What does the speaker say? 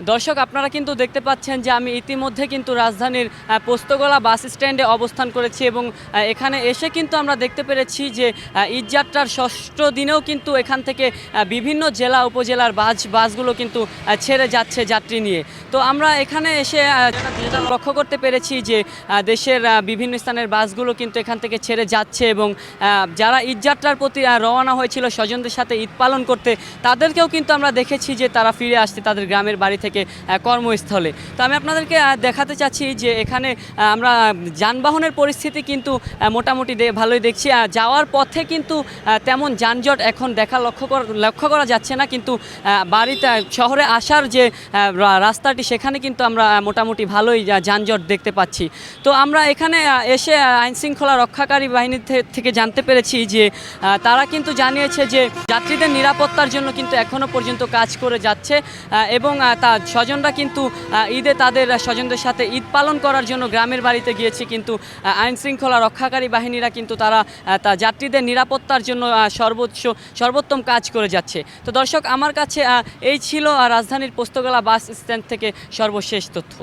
দর্শক, আপনারা কিন্তু দেখতে পাচ্ছেন যে আমি ইতিমধ্যে কিন্তু রাজধানীর পোস্তগোলা বাস স্ট্যান্ডে অবস্থান করেছি এবং এখানে এসে কিন্তু আমরা দেখতে পেরেছি যে ঈদযাত্রার ষষ্ঠ দিনেও কিন্তু এখান থেকে বিভিন্ন জেলা, উপজেলার বাস, বাসগুলো কিন্তু ছেড়ে যাচ্ছে যাত্রী নিয়ে। তো আমরা এখানে এসে লক্ষ্য করতে পেরেছি যে দেশের বিভিন্ন স্থানের বাসগুলো কিন্তু এখান থেকে ছেড়ে যাচ্ছে এবং যারা ঈদযাত্রার প্রতি রওনা হয়েছিল স্বজনদের সাথে ঈদ পালন করতে, তাদেরকেও কিন্তু আমরা দেখেছি যে তারা ফিরে আসছে তাদের গ্রামের বাড়ি থেকে কর্মস্থলে। তো আমি আপনাদেরকে দেখাতে চাচ্ছি যে এখানে আমরা যানবাহনের পরিস্থিতি কিন্তু মোটামুটি ভালোই দেখছি। যাওয়ার পথে কিন্তু তেমন যানজট এখন দেখা লক্ষ্য লক্ষ্য করা যাচ্ছে না। কিন্তু বাড়িতে, শহরে আসার যে রাস্তাটি, সেখানে কিন্তু আমরা মোটামুটি ভালোই যানজট দেখতে পাচ্ছি। তো আমরা এখানে এসে আইন শৃঙ্খলা রক্ষাকারী বাহিনী থেকে জানতে পেরেছি যে তারা কিন্তু জানিয়েছে যে, যাত্রীদের নিরাপত্তার জন্য কিন্তু এখনও পর্যন্ত কাজ করে যাচ্ছে এবং তা স্বজনরা কিন্তু ঈদে তাদের স্বজনদের সাথে ঈদ পালন করার জন্য গ্রামের বাড়িতে গিয়েছে কিন্তু আইন শৃঙ্খলা রক্ষাকারী বাহিনীরা কিন্তু তারা তা যাত্রীদের নিরাপত্তার জন্য সর্বোচ্চ, সর্বোত্তম কাজ করে যাচ্ছে। তো দর্শক, আমার কাছে এই ছিল রাজধানীর পোস্তগোলা বাস স্ট্যান্ড থেকে সর্বশেষ তথ্য।